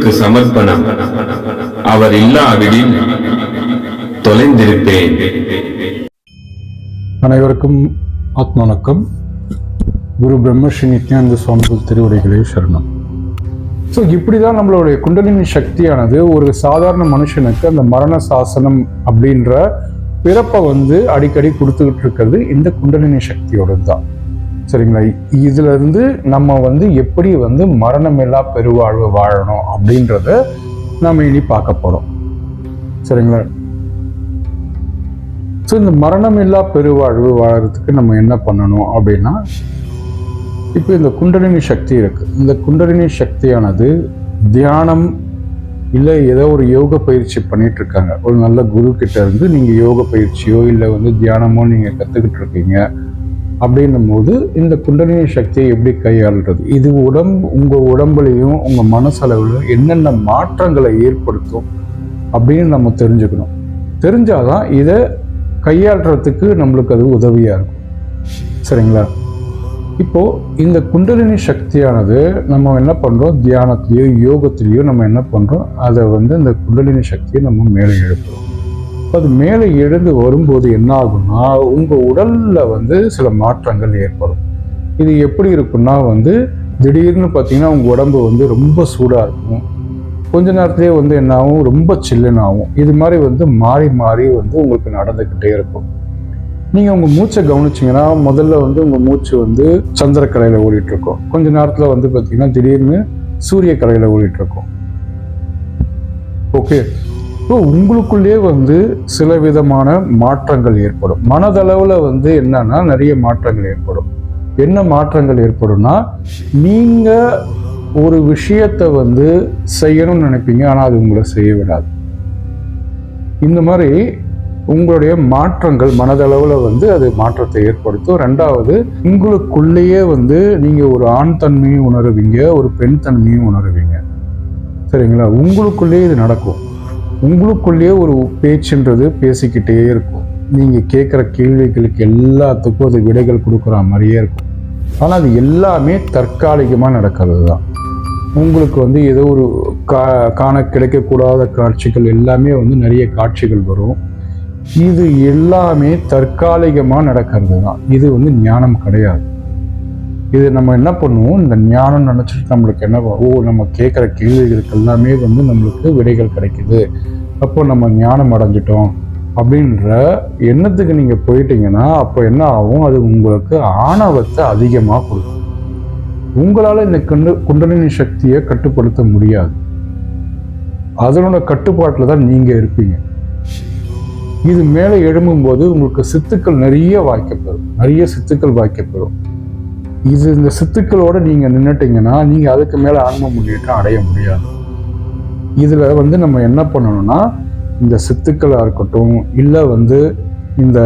குருவுக்கு சமர்ப்பணம். அவர் இல்லாவிடில் தொலைந்திருப்பேன். அனைவருக்கும் ஆத்ம வணக்கம் குரு பிரம்மஸ்ரீ நித்யானந்த சுவாமிகள் திருவடிகளே சரணம். ஸோ இப்படி தான் நம்மளுடைய குண்டலினி சக்தியானது ஒரு சாதாரண மனுஷனுக்கு அந்த மரண சாசனம் அப்படின்ற பிறப்பை வந்து அடிக்கடி கொடுத்துக்கிட்டு இருக்கிறது இந்த குண்டலினி சக்தியோடு தான் சரிங்களா? இதிலிருந்து நம்ம வந்து எப்படி வந்து மரணமில்லா பெருவாழ்வு வாழணும் அப்படின்றத நம்ம இனி பார்க்க போகிறோம் சரிங்களா? ஸோ இந்த மரணமில்லா பெருவாழ்வு வாழறதுக்கு நம்ம என்ன பண்ணணும் அப்படின்னா இப்போ இந்த குண்டலினி சக்தி இருக்குது இந்த குண்டலினி சக்தியானது தியானம் இல்லை ஏதோ ஒரு யோக பயிற்சி பண்ணிட்டு இருக்காங்க. ஒரு நல்ல குரு கிட்ட இருந்து நீங்கள் யோக பயிற்சியோ இல்லை வந்து தியானமோ நீங்கள் கற்றுக்கிட்டு இருக்கீங்க. அப்படின்னும் போது இந்த குண்டலினி சக்தியை எப்படி கையாளுறது? இது உடம்பு உங்கள் உடம்புலையும் உங்கள் மனசளவில் என்னென்ன மாற்றங்களை ஏற்படுத்தும் அப்படின்னு நம்ம தெரிஞ்சுக்கணும். தெரிஞ்சாதான் இதை கையாளுறதுக்கு நம்மளுக்கு அது உதவியாக இருக்கும். சரிங்களா? இப்போது இந்த குண்டலினி சக்தியானது நம்ம என்ன பண்ணுறோம் தியானத்துலேயோ யோகத்துலேயோ நம்ம என்ன பண்ணுறோம் அதை வந்து இந்த குண்டலினி சக்தியை நம்ம மேலே எழுப்புறோம் அது மேலே எழுந்து வரும்போது என்ன ஆகும்னா உங்கள் உடலில் வந்து சில மாற்றங்கள் ஏற்படும். இது எப்படி இருக்கும்னா வந்து திடீர்னு பார்த்தீங்கன்னா உங்கள் உடம்பு வந்து ரொம்ப சூடாக இருக்கும். கொஞ்ச நேரத்திலே வந்து என்ன ஆகும் ரொம்ப சில்லுன்னு ஆகும். இது மாதிரி வந்து மாறி மாறி வந்து உங்களுக்கு நடந்துக்கிட்டே இருக்கும். நீங்கள் உங்கள் மூச்சை கவனிச்சிங்கன்னா முதல்ல வந்து உங்கள் மூச்சு வந்து சந்திரக்கரையில் ஓடிட்டுருக்கோம். கொஞ்ச நேரத்தில் வந்து பார்த்திங்கன்னா திடீர்னு சூரிய கரையில் ஓடிட்டுருக்கோம். ஓகே? உங்களுக்குள்ளேயே வந்து சில விதமான மாற்றங்கள் ஏற்படும். மனதளவுல வந்து என்னன்னா நிறைய மாற்றங்கள் ஏற்படும். என்ன மாற்றங்கள் ஏற்படும்னா நீங்க ஒரு விஷயத்தை வந்து செய்யணும்னு நினைப்பீங்க ஆனா அது உங்களை செய்ய விடாது. இந்த மாதிரி உங்களுடைய மாற்றங்கள் மனதளவில் வந்து அது மாற்றத்தை ஏற்படுத்தும். ரெண்டாவது உங்களுக்குள்ளேயே வந்து நீங்க ஒரு ஆண் தன்மையும் உணருவீங்க ஒரு பெண் தன்மையும் உணருவீங்க. சரிங்களா? உங்களுக்குள்ளேயே இது நடக்கும். உங்களுக்குள்ளேயே ஒரு பேச்சுன்றது பேசிக்கிட்டே இருக்கும். நீங்கள் கேட்குற கேள்விகளுக்கு எல்லாத்துக்கும் அது விடைகள் கொடுக்குற மாதிரியே இருக்கும். ஆனால் அது எல்லாமே தற்காலிகமாக நடக்கிறது தான் உங்களுக்கு வந்து ஏதோ ஒரு கா காண கிடைக்கக்கூடாத காட்சிகள் எல்லாமே வந்து நிறைய காட்சிகள் வரும். இது எல்லாமே தற்காலிகமாக நடக்கிறது தான் இது வந்து ஞானம் கிடையாது. இது நம்ம என்ன பண்ணுவோம்? இந்த ஞானம் நினச்சிட்டு நம்மளுக்கு என்ன ஓ நம்ம கேட்குற கேள்விகளுக்கு எல்லாமே வந்து நம்மளுக்கு விடைகள் கிடைக்குது. அப்போ நம்ம ஞானம் அடைஞ்சிட்டோம். அப்படின்ற எண்ணத்துக்கு நீங்கள் போயிட்டீங்கன்னா அப்போ என்ன ஆகும்? அது உங்களுக்கு ஆணவத்தை அதிகமாக கொடுக்கும். உங்களால் இந்த குண்டு குண்டலினி சக்தியை கட்டுப்படுத்த முடியாது. அதனோட கட்டுப்பாட்டில் தான் நீங்கள் இருப்பீங்க. இது மேலே எழும்பும்போது உங்களுக்கு சித்துக்கள் நிறைய வாய்க்கப்பெறும். நிறைய சித்துக்கள் வாய்க்கப்பெறும். இது இந்த சித்துக்களோடு நீங்கள் நின்றுட்டிங்கன்னா நீங்கள் அதுக்கு மேலே ஆன்ம முன்னேற்றம் அடைய முடியாது. இதில் வந்து நம்ம என்ன பண்ணணும்னா இந்த சித்துக்களாக இருக்கட்டும் இல்லை வந்து இந்த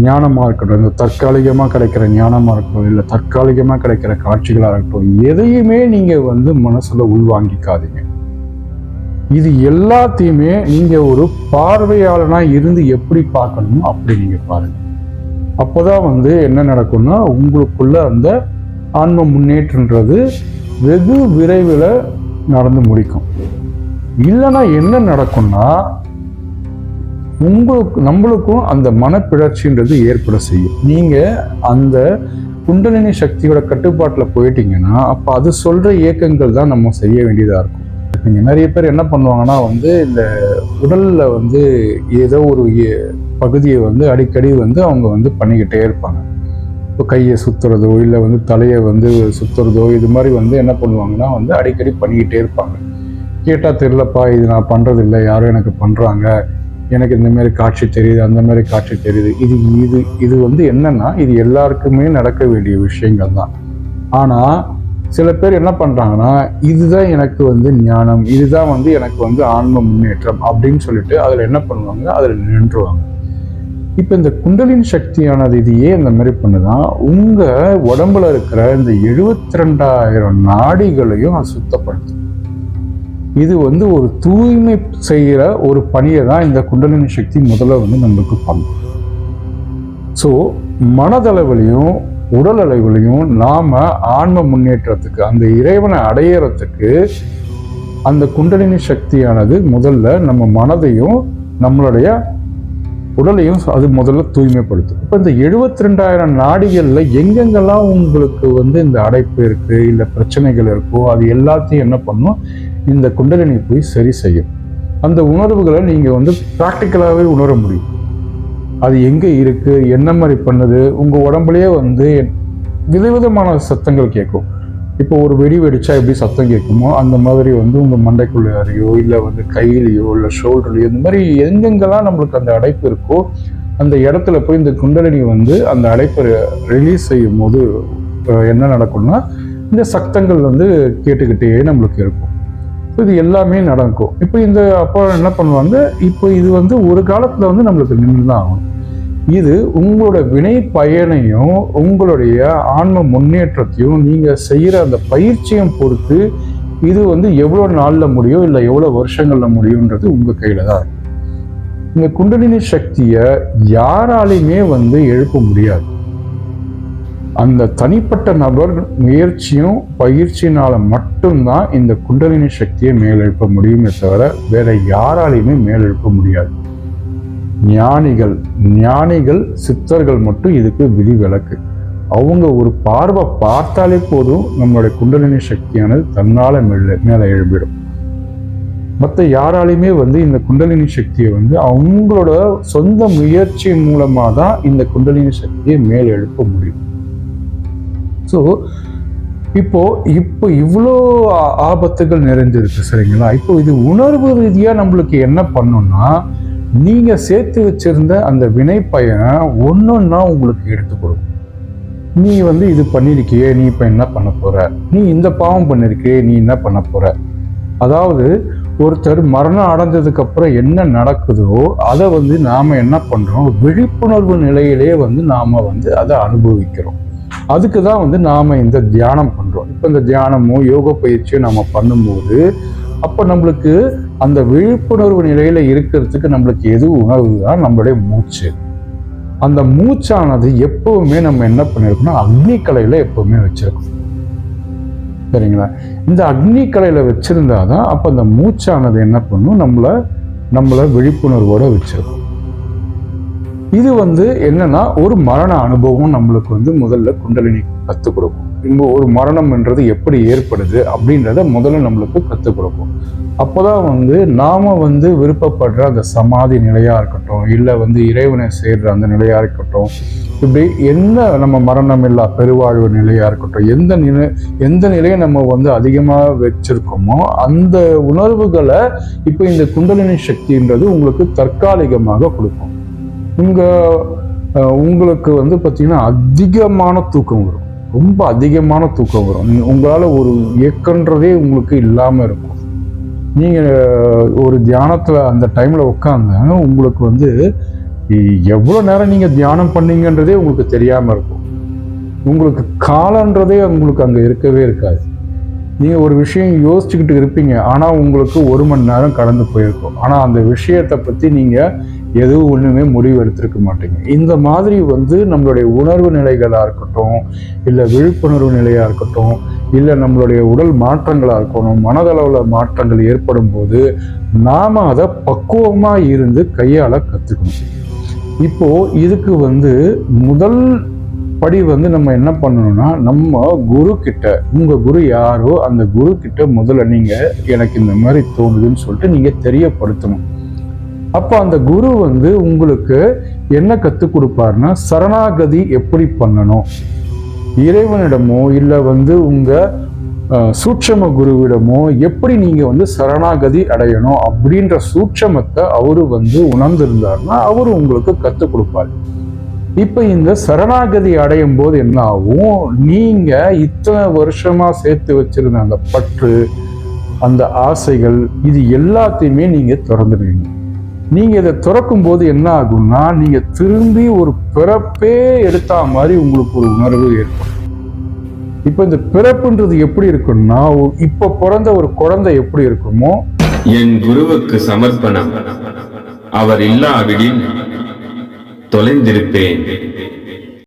ஞானமாக இருக்கட்டும் இந்த தற்காலிகமாக கிடைக்கிற ஞானமாக இருக்கட்டும் இல்லை தற்காலிகமாக கிடைக்கிற காட்சிகளாக இருக்கட்டும் எதையுமே நீங்கள் வந்து மனசில் உள்வாங்கிக்காதீங்க. இது எல்லாத்தையுமே நீங்கள் ஒரு பார்வையாளனாக இருந்து எப்படி பார்க்கணுமோ அப்படி நீங்கள் பாருங்கள் அப்போ தான் வந்து என்ன நடக்கும்னா உங்களுக்குள்ள அந்த ஆன்ம முன்னேற்றன்றது வெகு விரைவில் நடந்து முடிக்கும். இல்லைன்னா என்ன நடக்கும்னா உங்களுக்கு நம்மளுக்கும் அந்த மனப்பிழற்சின்றது ஏற்பட செய்யும். நீங்கள் அந்த குண்டலினி சக்தியோட கட்டுப்பாட்டில் போயிட்டீங்கன்னா அப்போ அது சொல்கிற இயக்கங்கள் தான் நம்ம செய்ய வேண்டியதாக இருக்கும். நீங்க நிறைய பேர் என்ன பண்ணுவாங்கன்னா வந்து இந்த உடலில் வந்து ஏதோ ஒரு பகுதியை வந்து அடிக்கடி வந்து அவங்க வந்து பண்ணிக்கிட்டே இருப்பாங்க. இப்போ கையை சுற்றுறதோ இல்லை வந்து தலையை வந்து சுற்றுறதோ இது மாதிரி வந்து என்ன பண்ணுவாங்கன்னா வந்து அடிக்கடி பண்ணிக்கிட்டே இருப்பாங்க. கேட்டால் தெரிலப்பா இது நான் பண்றது இல்லை யாரும் எனக்கு பண்ணுறாங்க எனக்கு இந்த மாதிரி காட்சி தெரியுது அந்த மாதிரி காட்சி தெரியுது. இது இது இது வந்து என்னென்னா இது எல்லாருக்குமே நடக்க வேண்டிய விஷயங்கள் தான். ஆனால் சில பேர் என்ன பண்ணுறாங்கன்னா இதுதான் எனக்கு வந்து ஞானம் இதுதான் வந்து எனக்கு வந்து ஆன்ம முன்னேற்றம் அப்படின்னு சொல்லிட்டு அதில் என்ன பண்ணுவாங்க? அதில் நின்றுவாங்க. இப்போ இந்த குண்டலின் சக்தியானது இது ஏன் இந்த மாதிரி பண்ணுதான் உங்கள் உடம்புல இருக்கிற இந்த எழுபத்தி ரெண்டாயிரம் நாடிகளையும் அது சுத்தப்படுத்தும். இது வந்து ஒரு தூய்மை செய்கிற ஒரு பணியை தான் இந்த குண்டலினி சக்தி முதல்ல வந்து நம்மளுக்கு பண்ணும். ஸோ மனதளவிலையும் உடல் அளவுலையும் நாம ஆன்ம முன்னேற்றத்துக்கு அந்த இறைவனை அடையறதுக்கு அந்த குண்டலினி சக்தியானது முதல்ல நம்ம மனதையும் நம்மளுடைய உடலையும் அது முதல்ல தூய்மைப்படுத்தும். இப்போ இந்த எழுபத்தி ரெண்டாயிரம் நாடிகளில் எங்கெங்கெல்லாம் உங்களுக்கு வந்து இந்த அடைப்பு இருக்கு இல்லை பிரச்சனைகள் இருக்கோ அது எல்லாத்தையும் என்ன பண்ணும்? இந்த குண்டலினி போய் சரி செய்யும். அந்த உணர்வுகளை நீங்கள் வந்து ப்ராக்டிக்கலாகவே உணர முடியும். அது எங்கே இருக்குது என்ன மாதிரி பண்ணுது? உங்கள் உடம்புலயே வந்து விதவிதமான சத்தங்கள் கேட்கும். இப்போ ஒரு வெடி வெடிச்சா எப்படி சத்தம் கேட்குமோ அந்த மாதிரி வந்து உங்கள் மண்டைக்குள்ளாரையோ இல்லை வந்து கையிலையோ இல்லை ஷோல்டர்லையோ இந்த மாதிரி எங்கெங்கெல்லாம் நம்மளுக்கு அந்த அடைப்பு இருக்கோ அந்த இடத்துல போய் இந்த குண்டலினி வந்து அந்த அடைப்பை ரிலீஸ் செய்யும் போது என்ன நடக்கும்னா இந்த சத்தங்கள் வந்து கேட்டுக்கிட்டே நம்மளுக்கு இருக்கும். இப்போ இது எல்லாமே நடக்கும். இப்போ இந்த அப்போ என்ன பண்ணுவாங்க? இப்போ இது வந்து ஒரு காலத்தில் வந்து நம்மளுக்கு நின்று தான் ஆகும் இது உங்களோட வினை பயனையும் உங்களுடைய ஆன்ம முன்னேற்றத்தையும் நீங்கள் செய்கிற அந்த பயிற்சியும் பொறுத்து இது வந்து எவ்வளோ நாளில் முடியும் இல்லை எவ்வளோ வருஷங்களில் முடியுன்றது உங்கள் கையில் தான் இருக்கு. இந்த குண்டலினி சக்தியை யாராலையுமே வந்து எழுப்ப முடியாது. அந்த தனிப்பட்ட நபர் முயற்சியும் பயிற்சியினால மட்டும்தான் இந்த குண்டலினி சக்தியை மேலெழுப்ப முடியுமே தவிர வேற யாராலையுமே மேலெழுப்ப முடியாது. ஞானிகள் ஞானிகள் சித்தர்கள் மட்டும் இதுக்கு விதிவிலக்கு. அவங்க ஒரு பார்வை பார்த்தாலே போதும் நம்மளுடைய குண்டலினி சக்தியானது தன்னால மேலே மேலே எழும்பிடும். மற்ற யாராலையுமே வந்து இந்த குண்டலினி சக்தியை வந்து அவங்களோட சொந்த முயற்சி மூலமாக தான் இந்த குண்டலினி சக்தியை மேலே எழுப்ப முடியும். ஸோ இப்போது இப்போ இவ்வளோ ஆபத்துகள் நிறைஞ்சிருக்கு சரிங்களா? இப்போ இது உணர்வு ரீதியாக நம்மளுக்கு என்ன பண்ணுன்னா நீங்கள் சேர்த்து வச்சிருந்த அந்த வினை பயனை ஒன்றா உங்களுக்கு எடுத்து கொடுக்கும். நீ வந்து இது பண்ணியிருக்கியே நீ இப்போ என்ன பண்ண போகிற நீ இந்த பாவம் பண்ணியிருக்கியே நீ என்ன பண்ண போகிற அதாவது ஒருத்தர் மரணம் அடைஞ்சதுக்கப்புறம் என்ன நடக்குதோ அதை வந்து நாம் என்ன பண்ணுறோம் விழிப்புணர்வு நிலையிலே வந்து நாம் வந்து அதை அனுபவிக்கிறோம். அதுக்கு தான் வந்து நாம் இந்த தியானம் பண்ணுறோம் இப்போ இந்த தியானமோ யோக பயிற்சியோ நம்ம பண்ணும்போது அப்போ நம்மளுக்கு அந்த விழிப்புணர்வு நிலையில் இருக்கிறதுக்கு நம்மளுக்கு எது உணர்வு தான் நம்மளுடைய மூச்சு. அந்த மூச்சானது எப்பவுமே நம்ம என்ன பண்ணிருக்கோம்னா அக்னி கலையில எப்பவுமே வச்சுருக்கோம். சரிங்களா? இந்த அக்னி கலையில வச்சிருந்தாதான் அப்போ அந்த மூச்சானது என்ன பண்ணும்? நம்மளை நம்மளை விழிப்புணர்வோடு வச்சிருக்கும். இது வந்து என்னன்னா ஒரு மரண அனுபவம் நம்மளுக்கு வந்து முதல்ல குண்டலினி கற்றுக் கொடுக்கும். இங்க ஒரு மரணம் என்றது எப்படி ஏற்படுது அப்படின்றத முதல்ல நம்மளுக்கு கற்றுக் கொடுக்கும். அப்போதான் வந்து நாம வந்து விருப்பப்படுற அந்த சமாதி நிலையா இருக்கட்டும் இல்லை வந்து இறைவனை சேர்ற அந்த நிலையா இருக்கட்டும் இப்படி என்ன நம்ம மரணம் இல்லா பெருவாழ்வு நிலையா இருக்கட்டும் எந்த நிலை எந்த நிலையை நம்ம வந்து அதிகமாக வச்சிருக்கோமோ அந்த உணர்வுகளை இப்போ இந்த குண்டலினி சக்தின்றது உங்களுக்கு தற்காலிகமாக கொடுக்கும். உங்கள் உங்களுக்கு வந்து பார்த்தீங்கன்னா அதிகமான தூக்கம் வரும். ரொம்ப அதிகமான தூக்கம் வரும். உங்களால் ஒரு இயக்கன்றதே உங்களுக்கு இல்லாமல் இருக்கும். நீங்கள் ஒரு தியானத்தில் அந்த டைமில் உட்காந்து உங்களுக்கு வந்து எவ்வளோ நேரம் நீங்கள் தியானம் பண்ணீங்கன்றதே உங்களுக்கு தெரியாமல் இருக்கும். உங்களுக்கு காலன்றதே உங்களுக்கு அங்கே இருக்கவே இருக்காது. நீங்கள் ஒரு விஷயம் யோசிச்சுக்கிட்டு இருப்பீங்க ஆனால் உங்களுக்கு ஒரு மணி நேரம் கடந்து போயிருக்கும். ஆனால் அந்த விஷயத்தை பற்றி நீங்கள் எதுவும் ஒன்றுமே முடிவு எடுத்திருக்க மாட்டீங்க இந்த மாதிரி வந்து நம்மளுடைய உணர்வு நிலைகளாக இருக்கட்டும் இல்லை விழிப்புணர்வு நிலையாக இருக்கட்டும் இல்லை நம்மளுடைய உடல் மாற்றங்களாக இருக்கணும் மனதளவில் மாற்றங்கள் ஏற்படும் போது நாம் அதை பக்குவமாக இருந்து கையாள கற்றுக்கணும் இப்போது இதுக்கு வந்து முதல் படி வந்து நம்ம என்ன பண்ணணும்னா நம்ம குரு கிட்ட உங்கள் குரு யாரோ அந்த குரு கிட்ட முதல்ல நீங்கள் எனக்கு இந்த மாதிரி தோணுதுன்னு சொல்லிட்டு நீங்கள் தெரியப்படுத்தணும். அப்போ அந்த குரு வந்து உங்களுக்கு என்ன கற்றுக் கொடுப்பாருன்னா சரணாகதி எப்படி பண்ணணும்? இறைவனிடமோ இல்லை வந்து உங்கள் சூட்சம குருவிடமோ எப்படி நீங்கள் வந்து சரணாகதி அடையணும் அப்படின்ற சூட்சமத்தை அவரு வந்து உணர்ந்திருந்தாருன்னா அவரு உங்களுக்கு கற்றுக் கொடுப்பார். இப்போ இந்த சரணாகதி அடையும் போது என்ன ஆகும்? நீங்கள் இத்தனை வருஷமாக சேர்த்து வச்சிருந்த அந்த பற்று அந்த ஆசைகள் இது எல்லாத்தையுமே நீங்கள் திறந்துடுவீங்க. நீங்க இதை துறக்கும் போது என்ன ஆகும்னா நீங்க திரும்பி ஒரு பிறப்பே எடுத்தா மாதிரி உங்களுக்கு ஒரு உணர்வு ஏற்படும். இப்ப இந்த பிறப்புன்றது எப்படி இருக்கும்னா இப்போ இப்ப பிறந்த ஒரு குழந்தை எப்படி இருக்குமோ என் குருவுக்கு சமர்ப்பணம். அவர் இல்லாவிடில் தொலைந்திருப்பேன்.